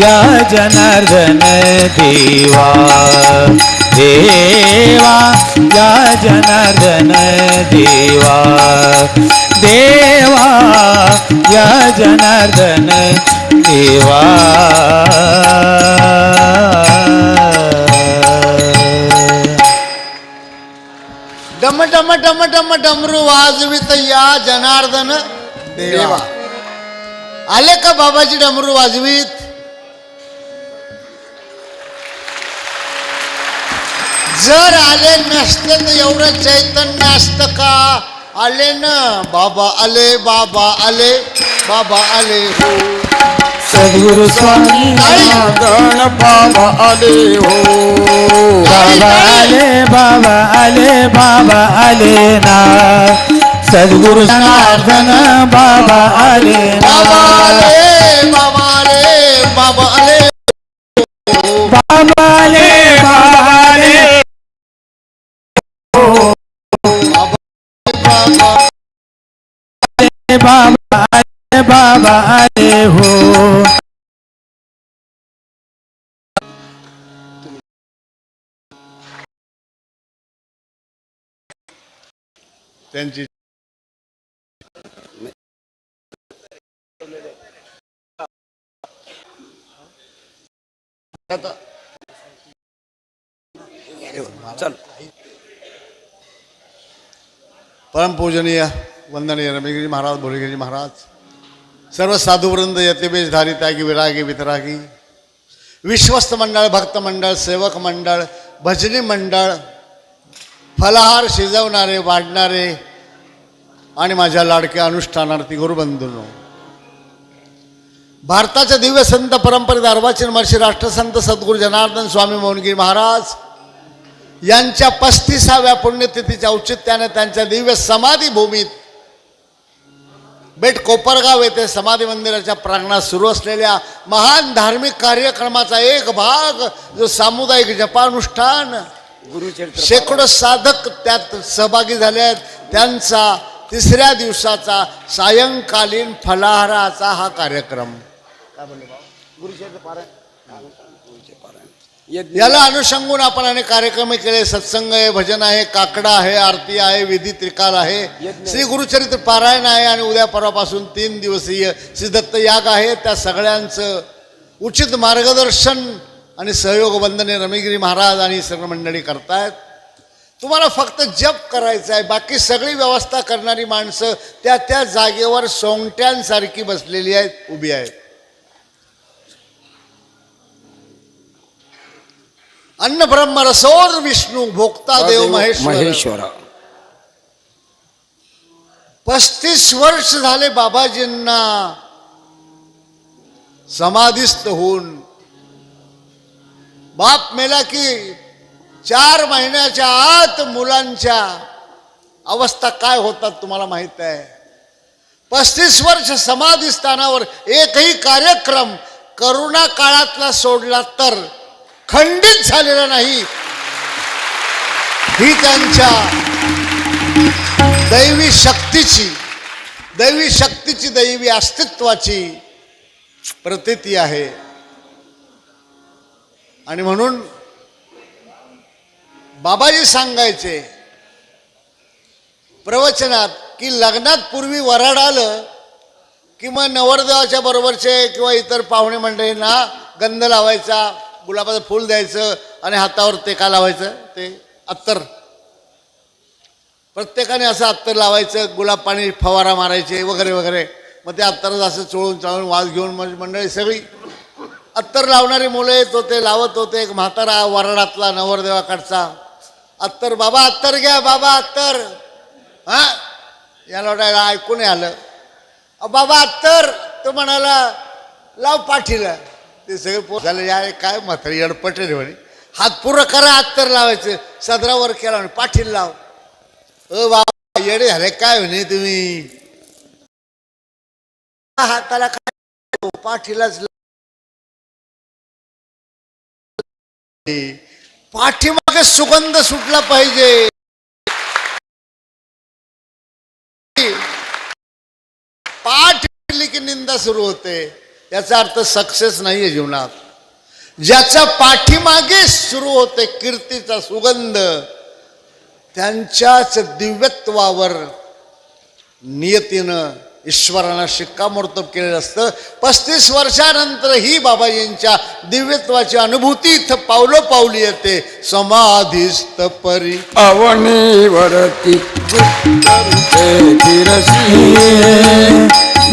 या जनार्दन देवा देवा या जनार्दन देवा देवा या जनार्दन देवा. डम डम डम डम डमरू वाजवित या जनार्दन देवा. आले का बाबाजी डमरू वाजवीत? जर आले नसते तर एवढं चैतन्य असतं का? आले ना बाबा आले बाबा आले बाबा आले. हो सद्गुरु स्वामी गण बाबा आले हो. बाबा आले बाबा आले बाबा आले ना. सद्गुरु जनार्दन बाबा आले बाबा आले बाबा आले बाबा आले. बाबा आले बाबा आले. बाबा बाबा आले बाबा आले हो. त्यांची आता चल। परमपूजनीय वंदनीय रमेगिरी महाराज भोलेगिरी महाराज सर्व साधुवृंद यतिबेशधारी त्यागी विरागी वितरागी विश्वस्त मंडळ भक्त मंडळ सेवक मंडळ भजनी मंडळ फलाहार शिजवणारे वाढणारे आणि माझ्या लाडक्या अनुष्ठानार्थी गुरुबंधूंनो भारताच्या दिव्य संत परंपरेत अर्वाचीन महर्षी राष्ट्रसंत सद्गुरू जनार्दन स्वामी मोहनगिरी महाराज यांच्या पस्तीसाव्या पुण्यतिथीच्या औचित्याने त्यांच्या दिव्य समाधी भूमीत बेट कोपरगाव येथे समाधी मंदिराच्या प्रांगणात सुरू असलेल्या महान धार्मिक कार्यक्रमाचा एक भाग जो सामुदायिक जपानुष्ठान गुरुचरित्र शेकडो साधक त्यात सहभागी झाले आहेत. त्यांचा तिसऱ्या दिवसाचा सायंकालीन फलाहाराचा हा कार्यक्रम. याला अनुषंगून आपण अनेक कार्यक्रम केले. सत्संग आहे भजन आहे काकडा आहे आरती आहे विधी त्रिकाल आहे. श्री गुरुचरित्र पारायण आहे आणि उद्या परवापासून तीन दिवसीय श्री दत्त याग आहे. त्या सगळ्यांचं उचित मार्गदर्शन आणि सहयोग वंदने रमेगिरी महाराज आणि सर्व मंडळी करतायत. तुम्हाला फक्त जप करायचं आहे. बाकी सगळी व्यवस्था करणारी माणसं त्या त्या जागेवर सोंगट्यांसारखी बसलेली आहेत उभी आहेत. अन्न ब्रह्म रसोर विष्णू भोक्ता देव महेश्वर महेश्वर पस्तीस वर्ष झाले बाबाजींना समाधीस्थ होऊन बाप मेला की चार महिन्याच्या आत मुलांच्या अवस्था काय होतात तुम्हाला माहीत आहे पस्तीस वर्ष समाधी स्थानावर एकही कार्यक्रम करोना काळातला सोडला तर खंडित झालेला नाही. ही त्यांच्या दैवी शक्तीची दैवी शक्तीची दैवी अस्तित्वाची प्रतीती आहे. आणि म्हणून बाबाजी सांगायचे प्रवचनात की लग्नात पूर्वी वराड आलं किंवा नवरदेवाच्या बरोबरचे किंवा इतर पाहुणे मंडळींना गंध लावायचा गुलाबाचं फूल द्यायचं आणि हातावर ते का लावायचं ते अत्तर. प्रत्येकाने असं अत्तर लावायचं गुलाब पाणी फवारा मारायचे वगैरे वगैरे. मग ते अत्तरच असं चोळून चाळून वाज घेऊन म्हणजे मंडळी सगळी. अत्तर लावणारी मुलं येत होते लावत होते. एक म्हातारा वरडातला नवरदेवाकडचा अत्तर बाबा अत्तर घ्या बाबा अत्तर. हा? याला वाटायला ऐकून आलं. अहो, बाबा अत्तर. तो म्हणाला लाव पाठीला. ते सगळे पोर झाले या काय म्हातारे अडपट रे म्हणे. हात पुरं करा तर लावायचं. सदरावर केला म्हणे पाठील लाव. अ बाबा येडे झाले काय म्हणे तुम्ही? हाताला काय पाठीलाच पाठीमागे सुगंध सुटला पाहिजे. पाठ की निंदा सुरू होते. याचा अर्थ सक्सेस नाही आहे जीवनात. ज्याच्या पाठीमागे सुरू होते कीर्तीचा सुगंध त्यांच्याच दिव्यत्वावर नियतीनं ईश्वरानं शिक्कामोर्तब केलेलं असतं. पस्तीस वर्षानंतरही बाबाजींच्या दिव्यत्वाची अनुभूती इथं पावलो पावली येते. समाधीस्त परी. अवनीवरती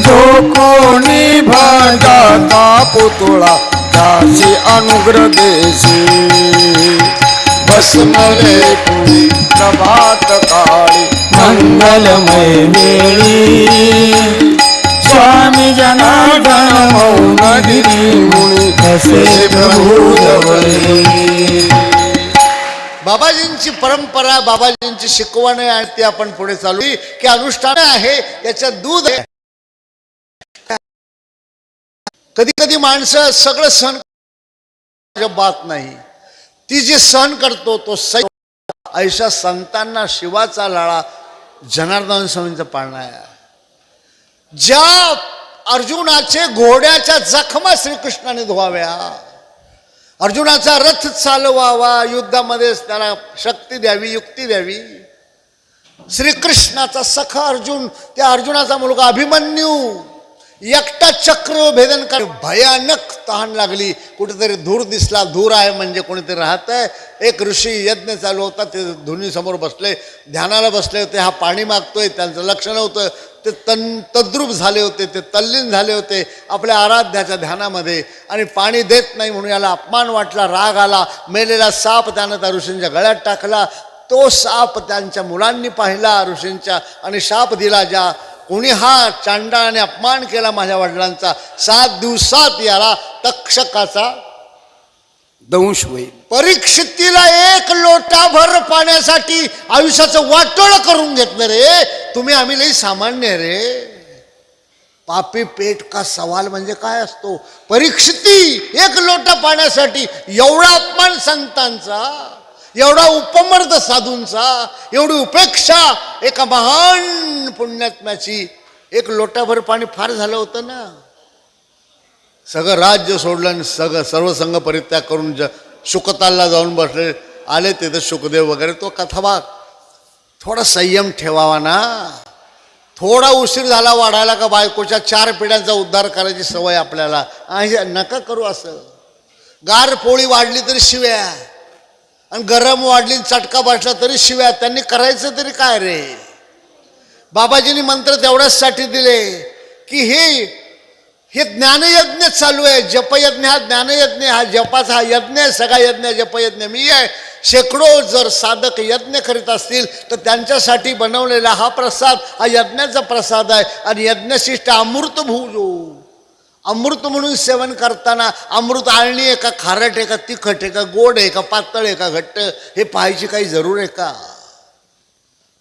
जो कोणी जाता पुतळा त्याची अनुग्रह देशी भस्मले पुरी प्रभात काळी मंगलमय वेळी. स्वामी जनार्दन मौन गिरी मुनी कसे प्रभू जवळी बाबाजींची परंपरा बाबाजींची शिकवण आहे आणि ती आपण पुढे चालू. की अनुष्ठान आहे त्याच्यात दूध आहे. कधी कधी माणसं सगळं सहन बात नाही. ती जी सहन करतो तो सै ऐशा संतांना शिवाचा लाळा जनार्दन स्वामींचा पाळणाया ज्या अर्जुनाचे घोड्याच्या जखमा श्रीकृष्णाने धुवाव्या अर्जुनाचा रथ चालवावा युद्धामध्ये त्याला शक्ती द्यावी युक्ती द्यावी श्रीकृष्णाचा सखा अर्जुन त्या अर्जुनाचा मुलगा अभिमन्यू एकटा चक्र भेदन कर. भयानक तहान लागली. कुठेतरी धूर दिसला. धूर आहे म्हणजे कोणीतरी राहत आहे एक ऋषी यज्ञ चालू होता. ते धुनीसमोर बसले. ध्यानाला बसले होते. हा पाणी मागतोय. त्यांचं लक्ष नव्हतं. ते तन तद्रूप झाले होते. ते तल्लीन झाले होते. आपल्या आराध्याच्या ध्यानामध्ये. आणि पाणी देत नाही म्हणून याला अपमान वाटला. राग आला. मेलेला साप त्यानं त्या ऋषींच्या गळ्यात टाकला. तो साप त्यांच्या मुलांनी पाहिला ऋषींच्या. आणि शाप दिला ज्या कोणी हा चांडाळाने अपमान केला माझ्या वडिलांचा सात दिवसात याला तक्षकाचा दंश होईल. परीक्षितीला एक लोटाभर पाण्यासाठी आयुष्याचं वाटोळ करून घेतलं रे. तुम्ही आम्ही लई सामान्य रे. पापी पेट का सवाल म्हणजे काय असतो? परीक्षिती एक लोटा पाण्यासाठी एवढा अपमान संतांचा. एवढा उपमर्द साधूंचा एवढी उपेक्षा एका महान पुण्यात्म्याची. एक लोटाभर पाणी फार झालं होतं ना. सगळं राज्य सोडलं आणि सगळं सर्व संघ परित्याग करून ज शुकतालला जाऊन बसले. आले तिथं शुकदेव वगैरे तो कथाभाग थोडा संयम ठेवावा ना. थोडा उशीर झाला वाढायला का बायकोच्या चार पिढ्यांचा उद्धार करायची सवय आपल्याला. नका करू असं. गार पोळी वाढली तरी शिव्या. आणि गरम वाढली चटका बसला तरी शिव्या. त्यांनी करायचं तरी काय रे? बाबाजींनी मंत्र तेवढ्याचसाठी दिले की हे हे ज्ञानयज्ञ चालू आहे. जपयज्ञ हा ज्ञानयज्ञ हा जपाचा हा यज्ञ आहे. सगळा यज्ञ जपयज्ञ. मी आहे शेकडो जर साधक यज्ञ करीत असतील तर त्यांच्यासाठी बनवलेला हा प्रसाद हा यज्ञाचा प्रसाद आहे. आणि यज्ञशिष्ट अमृत भूजो अमृत म्हणून सेवन करताना अमृत आळणी आहे का खारट आहे का तिखट आहे का गोड आहे का पातळ आहे का घट्ट हे पाहायची काही जरूर आहे का?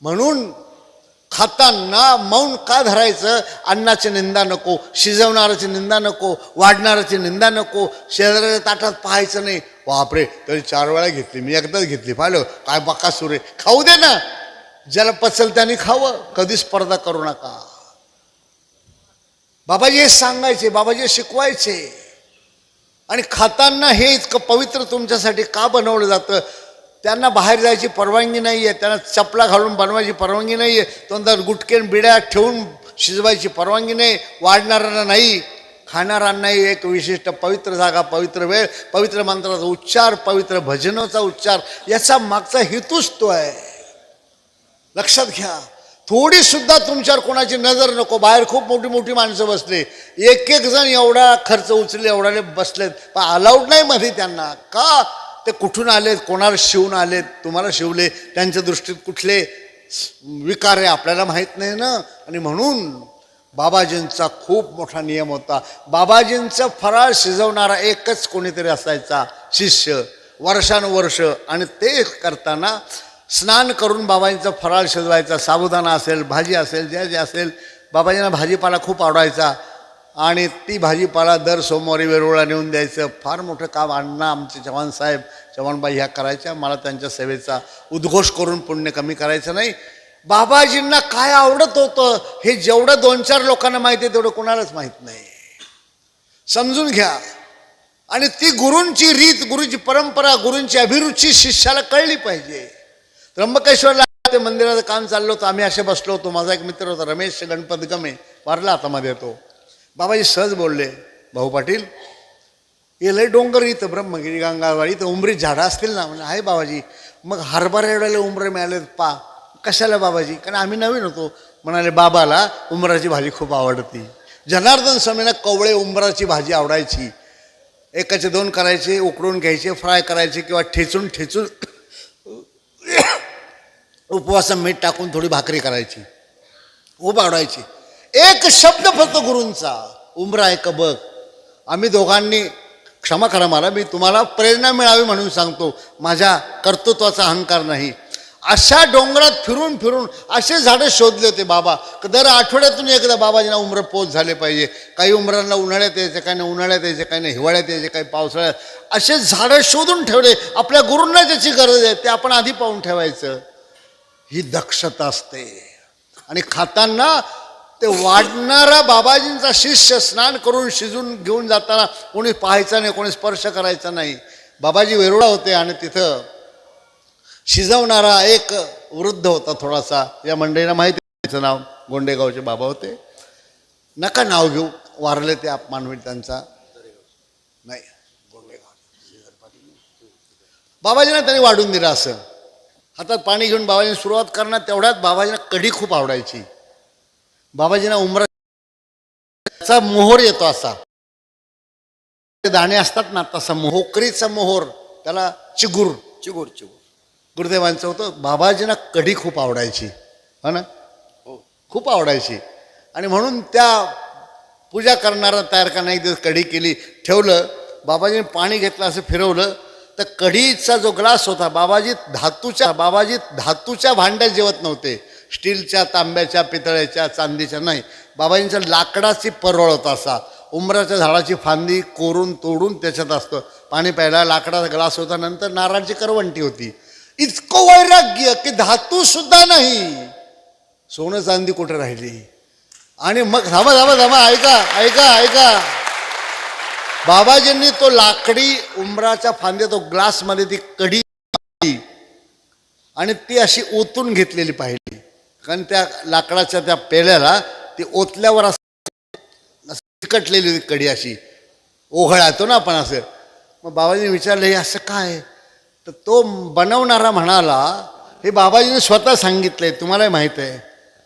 म्हणून खाताना मौन का धरायचं? अन्नाची निंदा नको शिजवणाराची निंदा नको वाढणाराची निंदा नको शेजाऱ्याच्या ताटात पाहायचं नाही. बापरे तरी चार वेळा घेतली मी एकदाच घेतली. पाहिलं काय बका सुरे खाऊ दे ना. ज्याला पचल त्याने खावं. कधी स्पर्धा करू नका. बाबाजी सांगायचे बाबाजी शिकवायचे. आणि खाताना हे इतकं पवित्र तुमच्यासाठी का बनवलं जातं? त्यांना बाहेर जायची परवानगी नाही आहे त्यांना चपला घालून बनवायची परवानगी नाही आहे तोंडात गुटकेन बिड्या ठेवून शिजवायची परवानगी नाही वाढणाऱ्यांना नाही खाणाऱ्यांनाही एक विशिष्ट पवित्र जागा पवित्र वेळ पवित्र मंत्राचा उच्चार पवित्र भजनाचा उच्चार याचा मागचा हेतूच तो आहे. लक्षात घ्या. थोडी सुद्धा तुमच्यावर कोणाची नजर नको. बाहेर खूप मोठी मोठी माणसं बसले. एक एक जण एवढा खर्च उचलले एवढाले बसलेत. पण अलाउड नाही मध्ये त्यांना. का? ते कुठून आलेत? कोणाला शिवून आलेत? तुम्हाला शिवले त्यांच्या दृष्टीत कुठले विकार आहे आपल्याला माहीत नाही ना? आणि म्हणून बाबाजींचा खूप मोठा नियम होता. बाबाजींचा फराळ शिजवणारा एकच कोणीतरी असायचा शिष्य. वर्षानुवर्ष. आणि ते करताना स्नान करून बाबांचा फराळ शिजवायचा साबुदाणा असेल भाजी असेल ज्या जे असेल बाबाजींना भाजीपाला खूप आवडायचा. आणि ती भाजीपाला दर सोमवारी वेरूळला नेऊन द्यायचं. फार मोठं काम अण्णा आमचे चव्हाणसाहेब चव्हाणबाई ह्या करायच्या. मला त्यांच्या सेवेचा उद्घोष करून पुण्य कमी करायचं नाही. बाबाजींना काय आवडत होतं हे जेवढं दोन चार लोकांना माहिती आहे तेवढं कोणालाच माहीत नाही. समजून घ्या. आणि ती गुरूंची रीत गुरुची परंपरा गुरूंची अभिरुची शिष्याला कळली पाहिजे. त्र्यंबकेश्वरला ते मंदिराचं काम चाललं होतं. आम्ही असे बसलो होतो. माझा एक मित्र होता रमेश गणपत गमे. वारला आता मध्ये तो. बाबाजी सहज बोलले भाऊ पाटील हे लय डोंगर इथं ब्रह्मगिरी गंगावाडी इथं उमरीत झाडं असतील ना? म्हणजे आहे बाबाजी. मग हरभरा एवढ्याला उमरे मिळाले पा. कशाला बाबाजी? कारण आम्ही नवीन होतो. म्हणाले बाबाला उमराची भाजी खूप आवडती. जनार्दन स्वामींना कवळे उंबराची भाजी आवडायची. एकाचे दोन करायचे उकडून घ्यायचे फ्राय करायचे किंवा ठेचून ठेचून उपवास मीठ टाकून थोडी भाकरी करायची. खूप आवडायची एक शब्द फक्त गुरूंचा. उमरा एक बघ. आम्ही दोघांनी क्षमा करा मला मी तुम्हाला प्रेरणा मिळावी म्हणून सांगतो. माझ्या कर्तृत्वाचा अहंकार नाही. अशा डोंगरात फिरून फिरून असे झाडं शोधले होते बाबा. दर आठवड्यातून एकदा बाबाजींना उमरं पोच झाले पाहिजे. काही उमरांना उन्हाळ्यात यायचे काही नाही उन्हाळ्यात यायचे काही नाही हिवाळ्यात यायचे काही पावसाळ्यात. असे झाडं शोधून ठेवले. आपल्या गुरूंना ज्याची गरज आहे ते आपण आधी पाहून ठेवायचं. ही दक्षता असते. आणि खाताना ते वाढणारा बाबाजींचा शिष्य स्नान करून शिजून घेऊन जाताना कोणी पाहायचं नाही कोणी स्पर्श करायचा नाही. बाबाजी वेरुळा होते आणि तिथं शिजवणारा एक वृद्ध होता थोडासा. या मंडळीला माहिती त्याचं नाव गोंडेगावचे बाबा होते. नका नाव घेऊ वारले ते अपमान होईल त्यांचा. नाही गोंडेगाव. बाबाजींना त्यांनी वाढून दिलं असं. हातात पाणी घेऊन बाबाजीने सुरुवात करणार तेवढ्यात बाबाजींना कढी खूप आवडायची. बाबाजींना उमराचा मोहोर येतो असा. ते दाणे असतात ना तसा मोहोकरीचा मोहोर त्याला चिगुर. चिगुर चिगुर. गुरुदेवांचं होतं बाबाजींना कढी खूप आवडायची. हो ना? खूप आवडायची. आणि म्हणून त्या पूजा करणारा तयार करणार एक दिवस कढी केली ठेवलं. बाबाजीने पाणी घेतलं असं फिरवलं. तर कढीचा जो ग्लास होता बाबाजी धातूच्या बाबाजी धातूच्या भांड्यात जेवत नव्हते. स्टीलच्या तांब्याच्या पितळ्याच्या चांदीच्या नाही. बाबाजींचा लाकडाची परवळ होता असा. उंबराच्या झाडाची फांदी कोरून तोडून त्याच्यात असतं. पाणी प्यायला लाकडाचा ग्लास होता नंतर नारळाची करवंटी होती. इतकं वैराग्य की धातू सुद्धा नाही. सोनं चांदी कुठं राहिली? आणि मग थांबा थांबा थांबा ऐका ऐका ऐका. बाबाजींनी तो लाकडी उंबराच्या फांद्या तो ग्लासमध्ये ती कढी आणि ती अशी ओतून घेतलेली पाहिली. कारण त्या लाकडाच्या त्या पेल्याला ती ओतल्यावर असं चिकटलेली होती कढी अशी. ओघळातो ना आपण असं. मग बाबाजी विचारलं हे असं काय तर तो बनवणारा म्हणाला हे बाबाजीने स्वतः सांगितलंय तुम्हालाही माहीत आहे.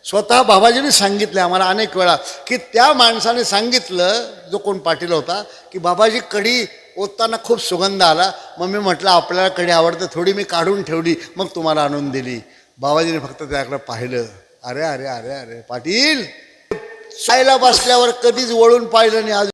स्वतः बाबाजीने सांगितलं आम्हाला अनेक वेळा की त्या माणसाने सांगितलं जो कोण पाटील होता की बाबाजी कढी ओतताना खूप सुगंध आला. मग मी म्हटलं आपल्याला कढी आवडतं थोडी मी काढून ठेवली मग तुम्हाला आणून दिली. बाबाजीने फक्त त्याकडे पाहिलं. अरे अरे अरे अरे पाटील सायला बसल्यावर कधीच वळून पाहिलं नाही आज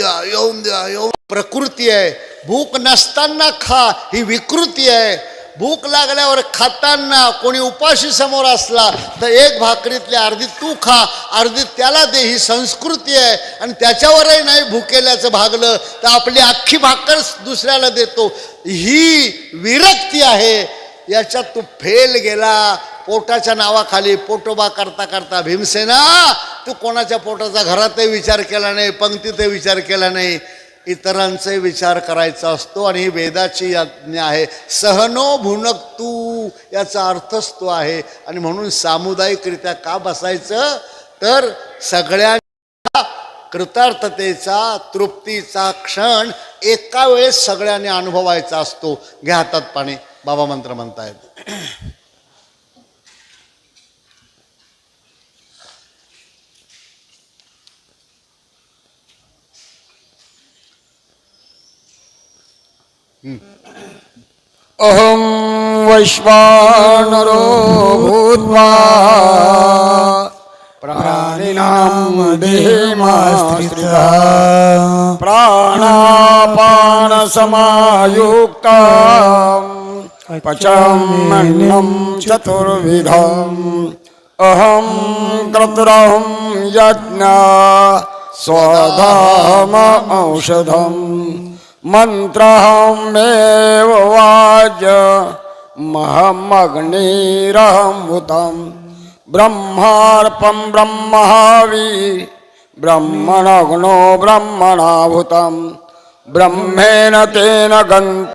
द्या येऊन द्या येऊन प्रकृती आहे. भूक नसताना खा ही विकृती आहे. भूक लागल्यावर खाताना कोणी उपाशी समोर असला तर एक भाकरीतली अर्धी तू खा अर्धी त्याला दे ही संस्कृती आहे. आणि त्याच्यावरही नाही भुकेल्याचं भागलं तर आपली अख्खी भाकर दुसऱ्याला देतो. ही विरक्ती आहे. याच्यात तू फेल गेला पोटाच्या नावाखाली पोटोबा करता करता भीमसेना तू कोणाच्या पोटाचा घरातही विचार केला नाही पंक्तीतही विचार केला नाही इतरांचे विचार करायचा असतो आणि ही वेदाची आज्ञा आहे. सहनो भुनक तू याचा अर्थच तो आहे. आणि म्हणून सामुदायिकरित्या का बसायचं? तर सगळ्या कृतार्थतेचा तृप्तीचा क्षण एका वेळेस सगळ्यांनी अनुभवायचा असतो. घ्या हातात पाणी. बाबा मंत्र म्हणतायत. अहं वैश्वानरो भूत्वा प्राणिनां देहमाश्रिता प्राणापानसमायुक्ता पचाम्यन्नं चतुर्विधम्। अहं क्रतुरहं यज्ञा स्वधाम औषधम्। मन्त्रहमेव वाच महमग्निरहमुतं ब्रह्मार्पं ब्रह्महावि ब्रह्मणग्नो ब्रह्मणाभूतं ब्रह्मेण तेन गन्त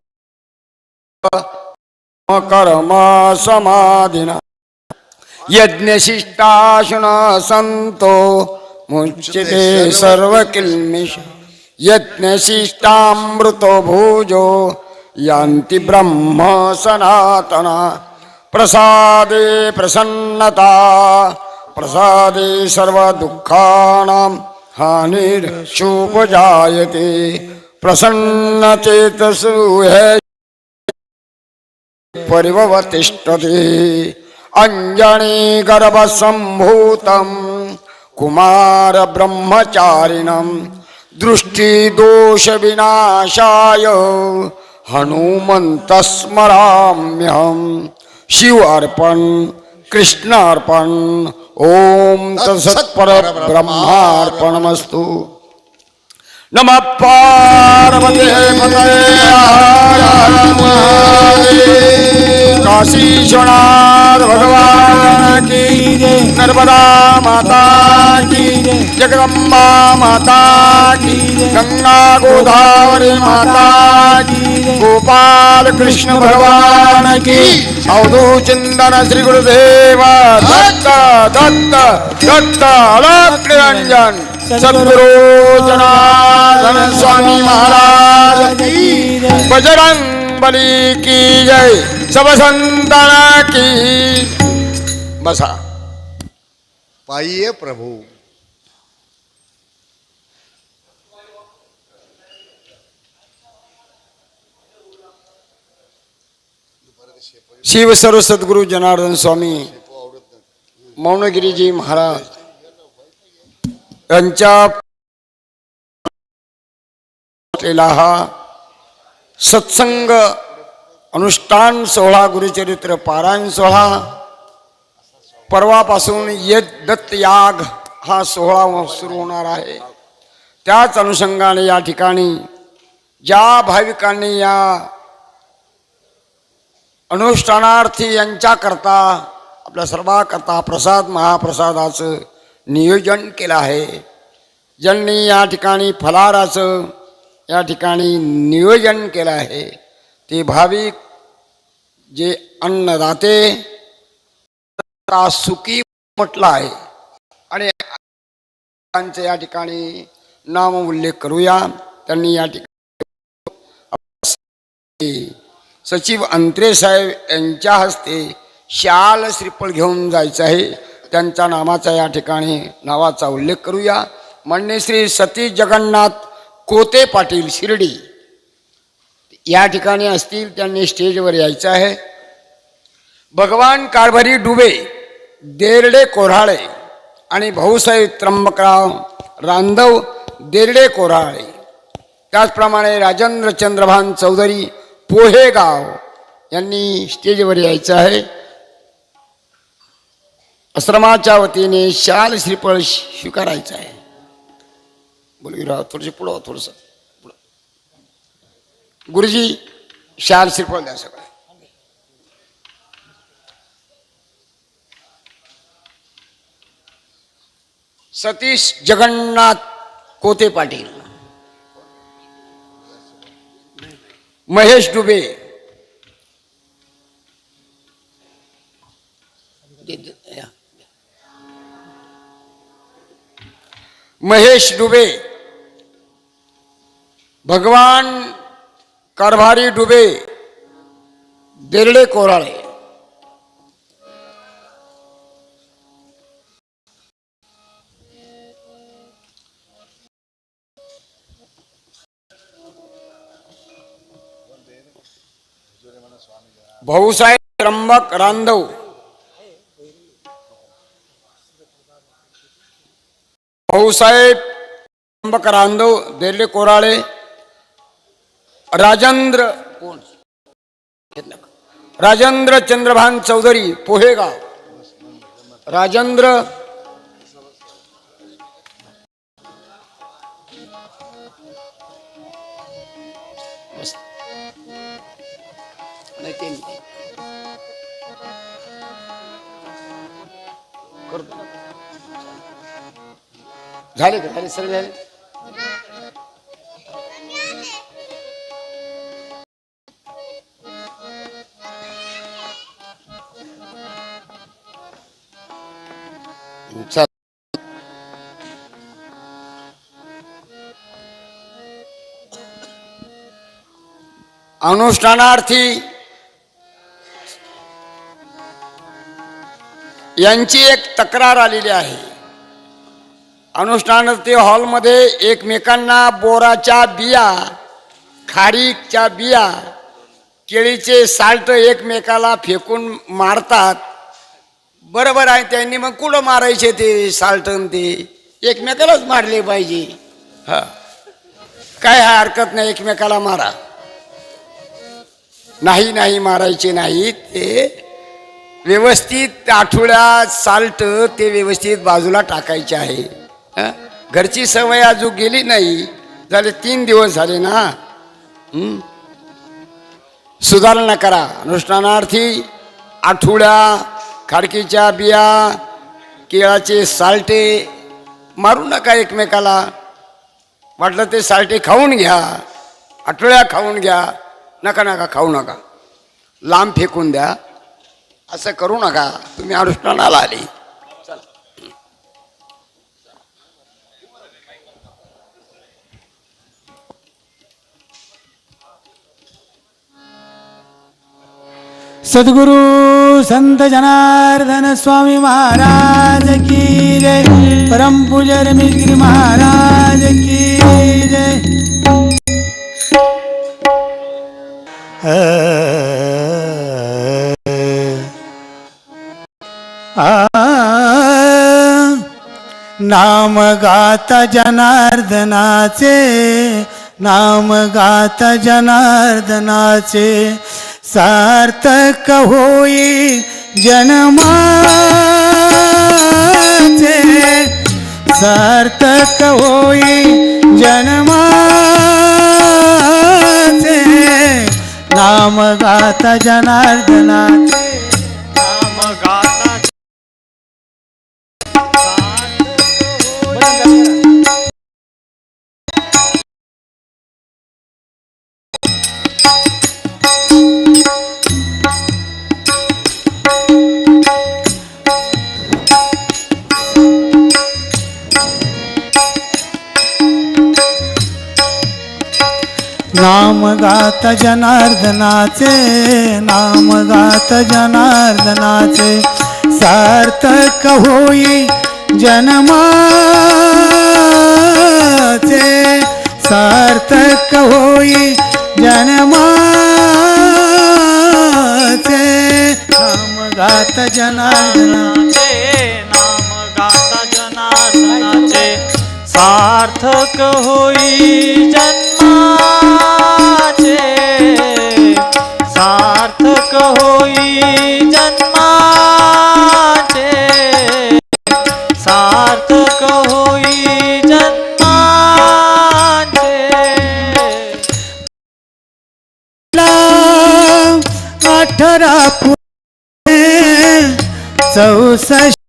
कर्म समाधिना। यज्ञशिष्टाशुना सन्तो मुच्यते सर्वकिल्मिष। यज्ञशिष्टामृतो भुजो यान्ति ब्रह्म सनातना। प्रसादे प्रसन्नता प्रसादे सर्वदुःखानां हानिर्षुपजायते प्रसन्नचेतसु हे अञ्जनीगर्भसम्भूतं कुमारब्रह्मचारिणम्। दृष्टिदोषविनाशाय हनुमन्तः स्मराम्यहं शिव अर्पण कृष्ण अर्पण ॐ तत्सत्परब्रह्मार्पणमस्तु नमः पार्वते पतये काशीश्वनाथ भगवान की नर्मदा माता की जगदम्बा माता की गंगा गोदावरी माता की गोपाल कृष्ण भगवान की अवधू चिंतन श्री गुरुदेव। दत्त दत्त दत्त अलग निरंजन। सद्गुरु जनार्दन स्वामी महाराज की बजरंग बली की जय। सब संतान की। बसा पाहिये प्रभू। शिव सर्व सद्गुरु जनार्दन स्वामी मौनगिरीजी महाराज यांच्या हा सत्संग अनुष्ठान सोहळा गुरुचरित्र पारायण सोहळा परवापासून येत दत्त याग हा सोहळा सुरू होणार आहे. त्याच अनुषंगाने या ठिकाणी ज्या भाविकांनी या अनुष्ठानार्थी यांच्याकरता आपल्या सर्वाकरता प्रसाद महाप्रसादाचं नियोजन केलं आहे. ज्यांनी या ठिकाणी फलाराचं या ठिकाणी नियोजन केलं आहे. ते भाविक जे अन्नदाते सुखी म्हटलं आहे. आणि त्यांचे या ठिकाणी नाम उल्लेख करूया. त्यांनी या ठिकाणी सचिव अंत्रे साहेब यांच्या हस्ते शाल श्रीफळ घेऊन जायचं आहे. त्यांच्या नामाचा या ठिकाणी नावाचा उल्लेख करूया. म्हणणे श्री सतीश जगन्नाथ कोते पाटील शिर्डी. या ठिकाणी असतील त्यांनी स्टेजवर यायचं आहे. भगवान कारभारी डुबे देरडे कोऱ्हाळे आणि भाऊसाहेब त्र्यंबकराव रांधव देरडे कोराळे त्याचप्रमाणे राजेंद्र चंद्रभान चौधरी पोहेगाव यांनी स्टेजवर यायचं आहे. आश्रमाच्या वतीने शाल श्रीफळ स्वीकारायचं आहे. बोलवीराव थोडसे पुढं थोडस। गुरुजी, शाल श्रीफळ द्या सगळं सतीश जगन्नाथ कोते पाटील। महेश डुबे। महेश डुबे। भगवान कारभारी डुबे देरडे कोराळे भाऊसाहेब त्र्यंबक रांधव। भाऊसाहेब त्र्यंबक रांधव देरले कोराळे राजेंद्र कोण राजेंद्र चंद्रभान चौधरी पोहेगाव. राजेंद्र झाले का? झाले सगळे? झाले अनुष्ठानार्थी यांची एक तक्रार आलेली आहे. अनुष्ठानार्थी हॉलमध्ये एकमेकांना बोराच्या बिया खारीकच्या बिया केळीचे साल्ट एकमेकाला फेकून मारतात. बरोबर आहे त्यांनी मग कुठं मारायचे ते साल्ट न ते? एकमेकालाच मारले पाहिजे. हा. काय हरकत नाही एकमेकाला मारा. नाही नाही मारायचे नाही ते व्यवस्थित आठवड्या साल्ट ते व्यवस्थित बाजूला टाकायचे आहे. घरची सवय अजून गेली नाही. झाले तीन दिवस झाले ना. सुधारणा करा. अनुष्ठानार्थी आठवड्या खाडकीच्या बिया केळाचे साल्टे मारू नका एकमेकाला. वाटलं ते साल्टे खाऊन घ्या. आठवड्या खाऊन घ्या. नका नका खाऊ नका. लांब फेकून द्या. असं करू नका. तुम्ही अनुष्ठानाला आली. सद्गुरु संत जनार्दन स्वामी महाराज की परम पूज्य रमेशगिरी महाराज नाम गाता जनार्दनाचे नाम गाता जनार्दनाचे सार्थक होई जन्माचे. सार्थक होई जन्माचे. नाम गाता जनार्दनाचे. गात जनार्दनाचे नाम गात जनार्दनाचे. सार्थक होई जन्माचे. सार्थक होई जन्माचे. नाम गात जनार्दनाचे नाम गात जनार्दनाचे. सार्थक होई जन चौसष्ट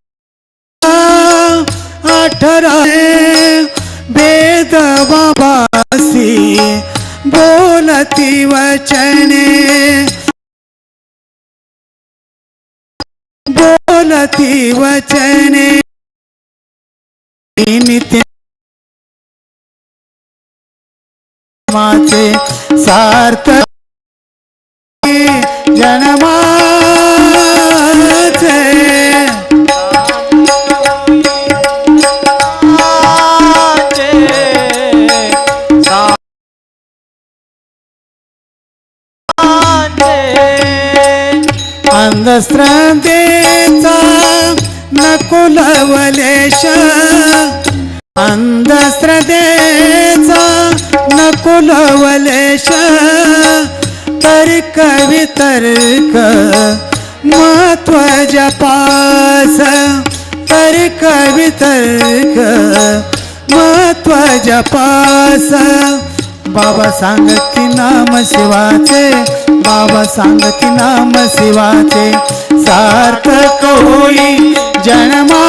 अठरा वेद बाबासी बोलती वचने। जन्माचे सार्थ जन्माचे. अंधश्रद्धेचा नकुलवलेश. अंधश्रद्धेचा कुलवलेश तर्क वितर्क महत्त्व जपास तर्क वितर्क महत्त्व जपास बाबा सांगती नाम शिवाचे बाबा सांगती नाम शिवाचे। सार्थक होई जनमा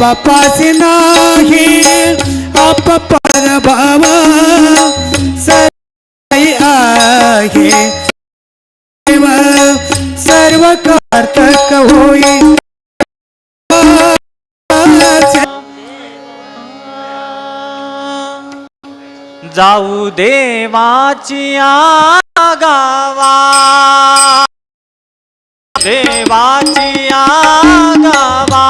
बापासी नाही आप परभावा सर्व आहे. सर्व कार्तक होई. जाऊ देवाचिया गावा देवाचिया गावा